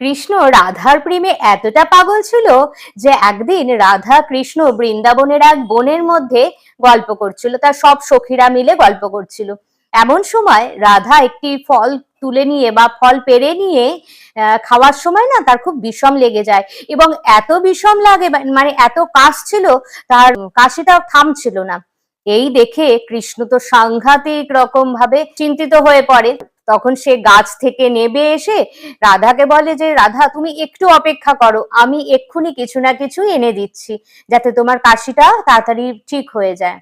কৃষ্ণ রাধার প্রেমে এতটা পাগল ছিল যে একদিন রাধা কৃষ্ণ বৃন্দাবনের এক বনের মধ্যে গল্প করছিল, তার সব সখীরা মিলে গল্প করছিল। এমন সময় রাধা একটি ফল তুলে নিয়ে বা ফল পেরে নিয়ে খাওয়ার সময় না তার খুব বিষম লেগে যায় এবং এত বিষম লাগে মানে এত কাশ ছিল, তার কাশিটা থামছিল না। এই দেখে কৃষ্ণ তো সাংঘাতিক রকম ভাবে চিন্তিত হয়ে পড়ে। তখন সে গাছ থেকে নেবে এসে রাধাকে বলে যে, রাধা, তুমি একটু অপেক্ষা করো, আমি এক্ষুনি কিছু না কিছু এনে দিচ্ছি, যাতে তোমার কাশিটা তাড়াতাড়ি ঠিক হয়ে যায়।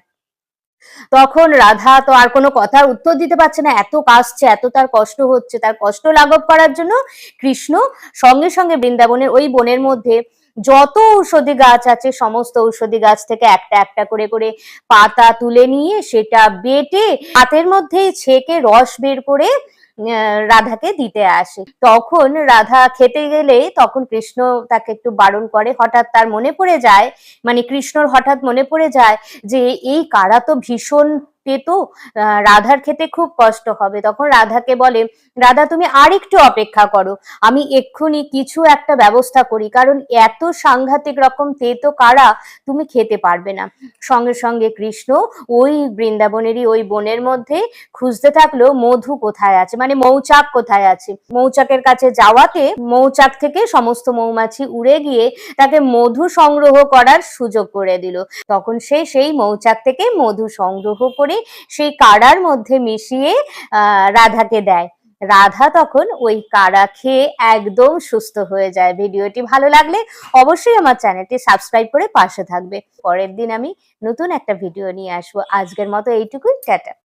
তখন রাধা তো আর কোনো কথার উত্তর দিতে পারছে না, এত কাশছে, এত তার কষ্ট হচ্ছে, তার কষ্ট লাঘব করার জন্য কৃষ্ণ সঙ্গে সঙ্গে বৃন্দাবনের ওই বনের মধ্যে যত ঔষধি গাছ আছে, সমস্ত ঔষধি গাছ থেকে একটা একটা করে করে পাতা তুলে নিয়ে সেটা বেটে হাতের মধ্যে ছেঁকে রস বের করে রাধাকে দিতে আসে। তখন রাধা খেতে গেলে, তখন কৃষ্ণ তাকে একটু বারণ করে। হঠাৎ তার মনে পড়ে যায় মানে কৃষ্ণর হঠাৎ মনে পড়ে যায় যে, এই কারা তো ভীষণ তেতো রাধার খেতে খুব কষ্ট হবে। তখন রাধাকে বলে, রাধা, তুমি আর একটু অপেক্ষা করো। আমি এক্ষুনি কিছু একটা ব্যবস্থা করি, কারণ এত সাংঘাতিক রকম তেতো কারা তুমি খেতে পারবে না। সঙ্গে সঙ্গে কৃষ্ণ ওই বৃন্দাবনেরই ওই বনের মধ্যে খুঁজতে থাকল, মধু কোথায় আছে? মানে মৌচাক কোথায় আছে? মৌচাকের কাছে যাওয়াতে মৌচাক থেকে সমস্ত মৌমাছি উড়ে গিয়ে তাকে মধু সংগ্রহ করার সুযোগ করে দিল। তখন সে সেই মৌচাক থেকে মধু সংগ্রহ করে সেই কাড়ার মধ্যে মিশিয়ে রাধাকে দেয়। রাধা তখন ওই কাড়া খেয়ে একদম সুস্থ হয়ে যায়। ভিডিওটি ভালো লাগলে অবশ্যই আমার চ্যানেলটি সাবস্ক্রাইব করে পাশে থাকবে। পরের দিন আমি নতুন একটা ভিডিও নিয়ে আসব। আজকের মতো এইটুকুই। টাটা।